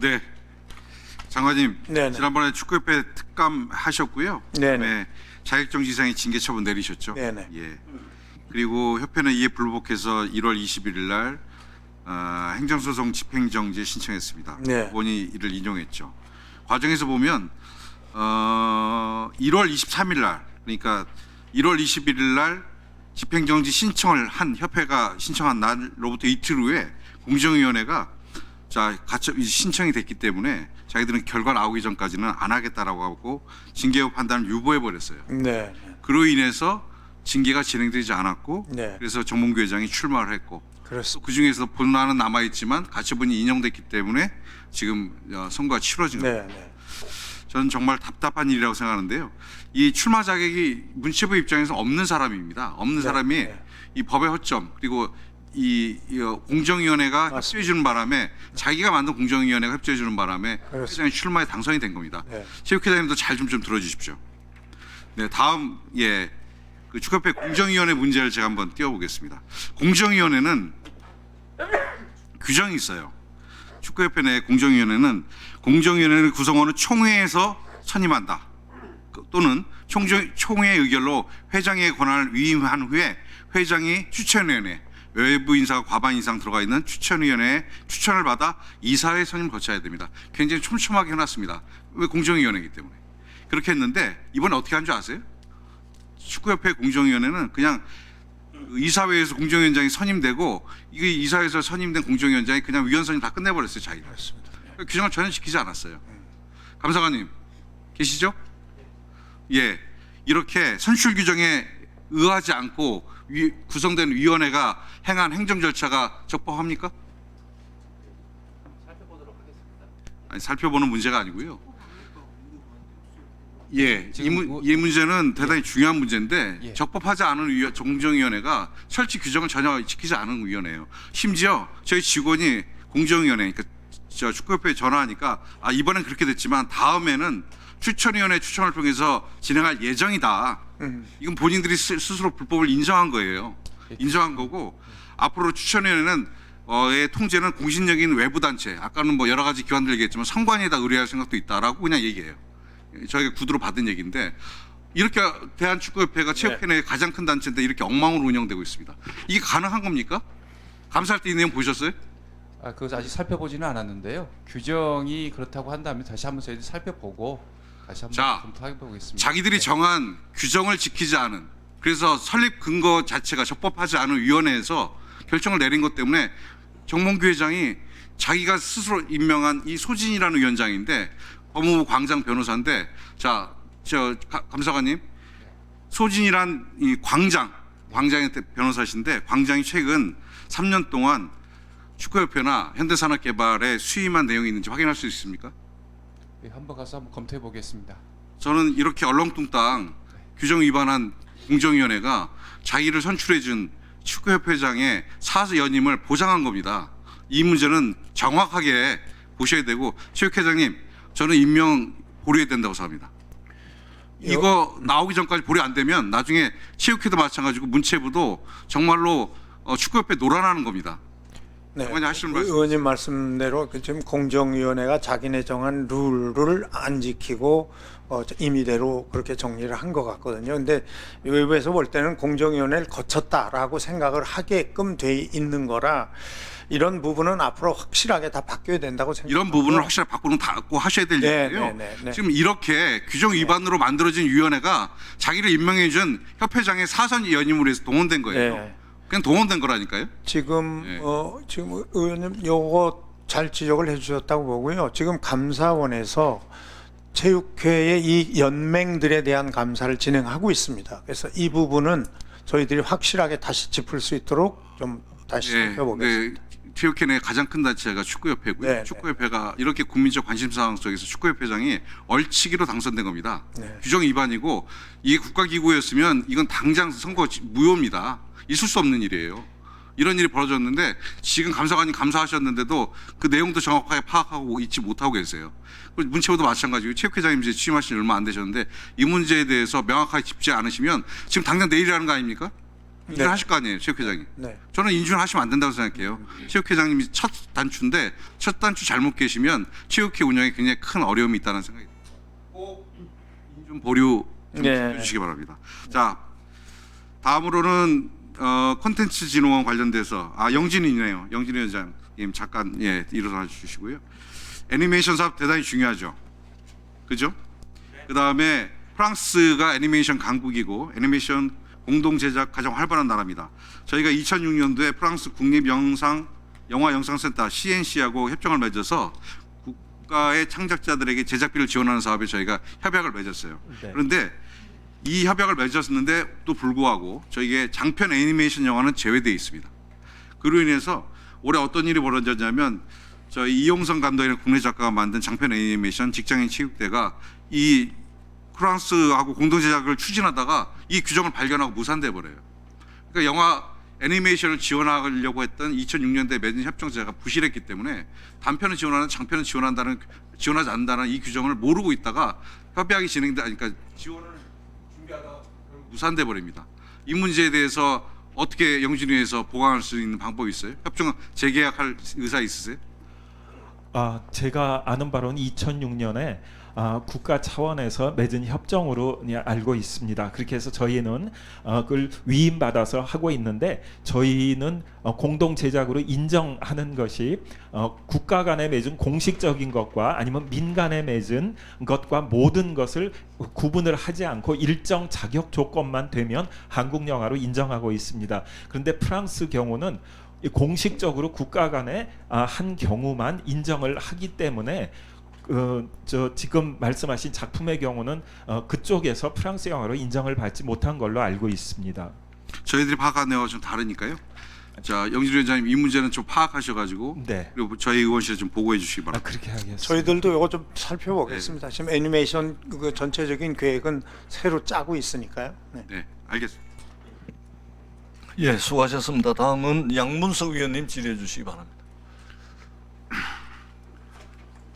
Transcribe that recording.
네. 장관님, 네네. 지난번에 축구협회 특감 하셨고요. 네네. 그다음에 자격정지 이상의 징계 처분 내리셨죠. 네네. 예. 그리고 협회는 이에 불복해서 1월 21일 날 어, 행정소송 집행정지 신청했습니다. 네. 법원이 이를 인용했죠. 과정에서 보면 어, 1월 23일 날 그러니까 1월 21일 날 집행정지 신청을 한 협회가 신청한 날로부터 이틀 후에 공정위원회가 자 가처 신청이 됐기 때문에 자기들은 결과 나오기 전까지는 안 하겠다라고 하고 징계 판단을 유보해 버렸어요. 네. 그로 인해서 징계가 진행되지 않았고 네. 그래서 정몽규 회장이 출마를 했고 그렇습니다. 그 중에서 본안은 남아 있지만 가처분이 인용됐기 때문에 지금 어, 선거가 치러진 겁니다. 네. 네. 저는 정말 답답한 일이라고 생각하는데요. 이 출마 자격이 문체부 입장에서 없는 사람입니다. 없는 네, 사람이 네. 이 법의 허점 그리고 이, 이, 어, 공정위원회가. 협조해 주는 바람에 자기가 만든 공정위원회가 협조해 주는 바람에 그렇습니다. 회장이 출마에 당선이 된 겁니다. 네. 체육회장님도 잘 좀 좀 들어주십시오. 네, 다음 예. 그 축구협회 공정위원회 문제를 제가 한번 띄워보겠습니다. 공정위원회는 규정이 있어요. 축구협회 내 공정위원회는 공정위원회를 구성원은 총회에서 선임한다. 그- 또는 총회의 의결로 회장의 권한을 위임한 후에 회장이 추천위원회 외부 인사가 과반 이상 들어가 있는 추천위원회에 추천을 받아 이사회 선임 거쳐야 됩니다. 굉장히 촘촘하게 해놨습니다. 왜 공정위원회이기 때문에 그렇게 했는데 이번에 어떻게 한 줄 아세요? 축구협회 공정위원회는 그냥 이사회에서 공정위원장이 선임되고 이게 이사회에서 선임된 공정위원장이 그냥 위원 선임 다 끝내버렸어요 자기가. 그렇습니다. 규정을 전혀 지키지 않았어요. 감사관님 계시죠? 예, 이렇게 선출 규정에 의하지 않고 위- 구성된 위원회가 행한 행정 절차가 적법합니까? 아니, 살펴보는 문제가 아니고요. 예, 이, 문, 뭐- 이 문제는 대단히 중요한 문제인데 예. 적법하지 않은 위원, 공정위원회가 설치 규정을 전혀 지키지 않은 위원회예요. 심지어 저희 직원이 공정위원회, 그러니까 저 축구협회에 전화하니까 아 이번엔 그렇게 됐지만 다음에는 추천위원회 추천을 통해서 진행할 예정이다. 음. 이건 본인들이 스- 스스로 불법을 인정한 거예요. 인정한 거고 앞으로 추천위원회는 어의 통제는 공신력인 외부 단체, 아까는 뭐 여러 가지 기관들 얘기했지만 선관위에다 의뢰할 생각도 있다라고 그냥 얘기해요. 저희가 구두로 받은 얘기인데 이렇게 대한축구협회가 체육회 내 가장 큰 단체인데 이렇게 엉망으로 운영되고 있습니다. 이게 가능한 겁니까? 감사할 때 이 내용 보셨어요? 아, 그거 아직 살펴보지는 않았는데요. 규정이 그렇다고 한다면 다시 한번 저희들이 살펴보고 다시 한번 자, 검토해 보겠습니다. 자기들이 정한 규정을 지키지 않은 그래서 설립 근거 자체가 적법하지 않은 위원회에서 결정을 내린 것 때문에 정몽규 회장이 자기가 스스로 임명한 이 소진이라는 위원장인데 법무부 광장 변호사인데 자저 감사관님 소진이란 이 광장 광장의 대- 변호사신데 광장이 최근 3년 동안 축구협회나 현대산업개발에 수임한 내용이 있는지 확인할 수 있습니까? 예, 한번 가서 한번 검토해 보겠습니다. 저는 이렇게 얼렁뚱땅 규정 위반한 공정위원회가 자기를 선출해준 축구협회장의 사수 연임을 보장한 겁니다. 이 문제는 정확하게 보셔야 되고 체육회장님 저는 임명 보류해야 된다고 생각합니다. 이거 나오기 전까지 보류 안 되면 나중에 체육회도 마찬가지고 문체부도 정말로 어, 축구협회 노란하는 겁니다. 네. 장관님 하시는 말씀 의원님 말씀대로 그 지금 공정위원회가 자기네 정한 룰을 안 지키고 어, 임의대로 그렇게 정리를 한 것 같거든요. 근데 외부에서 볼 때는 공정위원회를 거쳤다라고 생각을 하게끔 돼 있는 거라 이런 부분은 앞으로 확실하게 다 바뀌어야 된다고 생각합니다. 이런 부분을 확실하게 바꾸는 닫고 하셔야 될 네, 일인데요. 네, 네, 네. 지금 이렇게 규정 위반으로 만들어진 위원회가 자기를 임명해준 협회장의 사선 연임으로 해서 동원된 거예요. 네. 그냥 동원된 거라니까요. 지금 네. 어 지금 의원님 요거 잘 지적을 해주셨다고 보고요. 지금 감사원에서 체육회의 이 연맹들에 대한 감사를 진행하고 있습니다. 그래서 이 부분은 저희들이 확실하게 다시 짚을 수 있도록 좀 다시 살펴보겠습니다. 네, 내 가장 큰 단체가 축구협회고요. 네, 네. 축구협회가 이렇게 국민적 관심 사항 속에서 축구협회장이 얼치기로 당선된 겁니다. 네. 규정 위반이고 이게 국가기구였으면 이건 당장 선거 지- 무효입니다. 있을 수 없는 일이에요. 이런 일이 벌어졌는데 지금 감사관님 감사하셨는데도 그 내용도 정확하게 파악하고 있지 못하고 계세요. 문체부도 마찬가지고 체육회장님 이제 취임하신 지 얼마 안 되셨는데 이 문제에 대해서 명확하게 짚지 않으시면 지금 당장 내일이라는 거 아닙니까? 인준하실 거 아니에요, 체육 회장이. 네. 저는 인준하시면 안 된다고 생각해요. 체육 회장님이 첫 단추인데 첫 단추 잘못 깨시면 체육회 운영에 굉장히 큰 어려움이 있다는 생각이 듭니다. 꼭 인준 보류 좀 네. 해주시기 바랍니다. 자, 다음으로는 어, 콘텐츠 진흥원 관련돼서 아 영진이네요. 영진 위원장님 잠깐 예 일어나 주시고요. 애니메이션 사업 대단히 중요하죠. 그죠? 그 다음에 프랑스가 애니메이션 강국이고 애니메이션 공동 제작 가장 활발한 나라입니다. 저희가 2006년도에 프랑스 국립 영상 영화 영상센터 CNC하고 협정을 맺어서 국가의 창작자들에게 제작비를 지원하는 사업에 저희가 협약을 맺었어요. 네. 그런데 이 협약을 맺었는데 또 불구하고 저희게 장편 애니메이션 영화는 제외되어 있습니다. 그로 인해서 올해 어떤 일이 벌어졌냐면 저희 이용성 감독이라는 국내 작가가 만든 장편 애니메이션 직장인 체육대가 이 프랑스하고 공동 제작을 추진하다가 이 규정을 발견하고 무산돼 버려요. 그러니까 영화 애니메이션을 지원하려고 했던 2006년대 맺은 협정제가 부실했기 때문에 단편을 지원하는 장편을 지원한다는 지원하지 않는다는 이 규정을 모르고 있다가 협약이 진행돼 그러니까 지원을 준비하다가 결국 무산돼 버립니다. 이 문제에 대해서 어떻게 영진위에서 보강할 수 있는 방법이 있어요? 협정 재계약할 의사 있으세요? 아, 제가 아는 바로는 2006년에 아, 국가 차원에서 맺은 협정으로 알고 있습니다. 그렇게 해서 저희는 어, 그걸 위임받아서 하고 있는데 저희는 어, 공동 제작으로 인정하는 것이 어, 국가 간에 맺은 공식적인 것과 아니면 민간에 맺은 것과 모든 것을 구분을 하지 않고 일정 자격 조건만 되면 한국 영화로 인정하고 있습니다. 그런데 프랑스 경우는 이 공식적으로 국가 간에 아, 한 경우만 인정을 하기 때문에 어, 저 지금 말씀하신 작품의 경우는 어, 그쪽에서 프랑스 영화로 인정을 받지 못한 걸로 알고 있습니다. 저희들이 파악한 내용과 좀 다르니까요. 자 영진 위원장님 이 문제는 좀 파악하셔가지고 네. 그리고 저희 의원실에 좀 보고해 주시기 아, 바랍니다. 그렇게 하겠습니다. 저희들도 이거 좀 살펴보겠습니다. 지금 애니메이션 그 전체적인 계획은 새로 짜고 있으니까요. 네. 네, 알겠습니다. 예, 수고하셨습니다. 다음은 양문석 위원님 질의해 주시기 바랍니다.